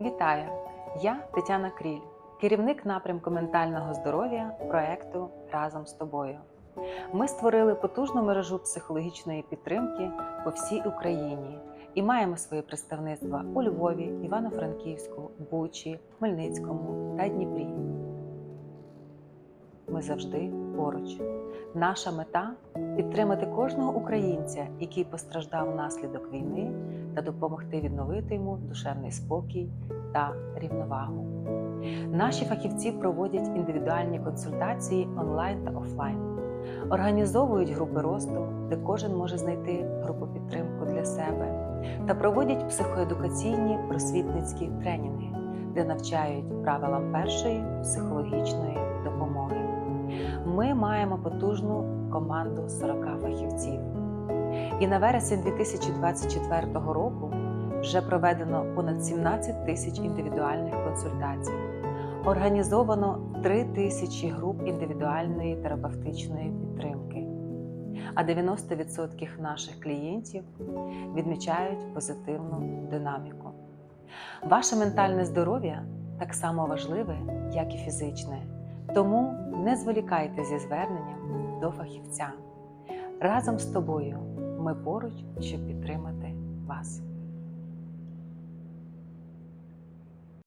Вітаю! Я Тетяна Кріль, керівник напрямку ментального здоров'я проекту Разом з тобою. Ми створили потужну мережу психологічної підтримки по всій Україні і маємо свої представництва у Львові, Івано-Франківську, Бучі, Хмельницькому та Дніпрі. Ми завжди поруч. Наша мета підтримати кожного українця, який постраждав внаслідок війни, та допомогти відновити йому душевний спокій та рівновагу. Наші фахівці проводять індивідуальні консультації онлайн та офлайн, організовують групи росту, де кожен може знайти групу підтримку для себе, та проводять психоедукаційні просвітницькі тренінги, де навчають правилам першої психологічної маємо потужну команду 40 фахівців. І на вересень 2024 року вже проведено понад 17 тисяч індивідуальних консультацій. Організовано 3 тисячі груп індивідуальної терапевтичної підтримки. А 90% наших клієнтів відмічають позитивну динаміку. Ваше ментальне здоров'я так само важливе, як і фізичне. Тому не зволікайте зі зверненням до фахівця. Разом з тобою ми поруч, щоб підтримати вас.